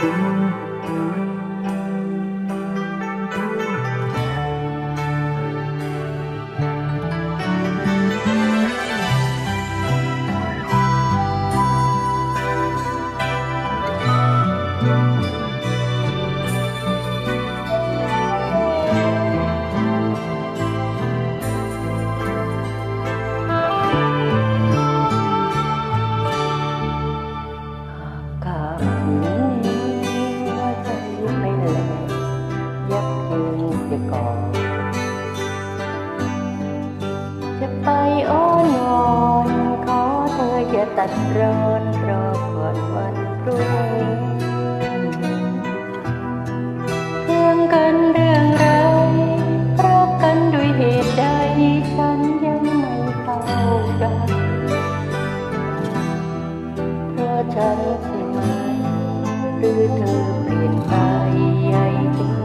ก ยืนเสียก่อนจะไปอ้อนวอนขอเธออย่าตัดร้อนรอก่อนวันพรุ่งนี้เรื่องกันเรื่องไรรักกันด้วยเหตุใดฉันยังไม่เข้าใจเพราะฉันใช่ไหมหรือเธอเปลี่ยนไปใหญ่ถึง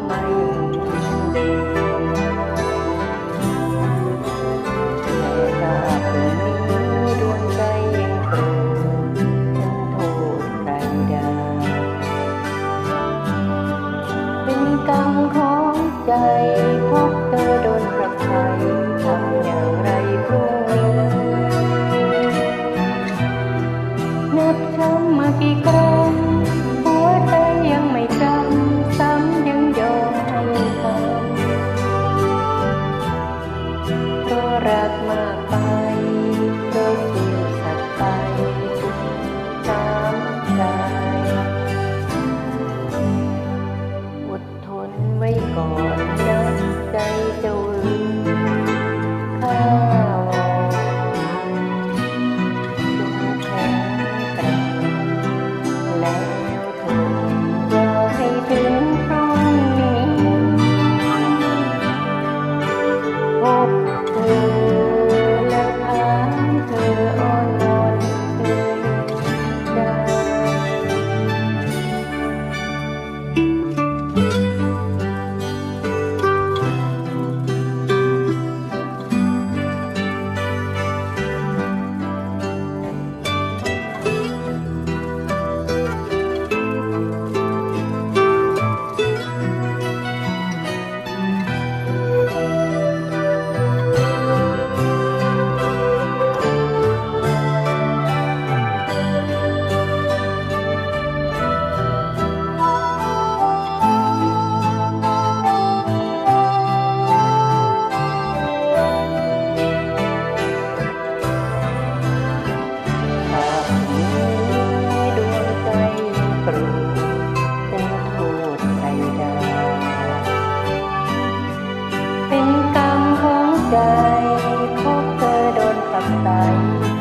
พบเธอโดนรักใคทำอย่างไรพรุ่นับช้ำมากี่ครั้งหัวใจยังไม่จำซ้ำยังยอมให้ทำก็รักมาไปก็คือสัตไปตามใจอดทนไว้ก่อน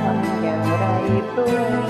ทำอย่างไรเพื่อ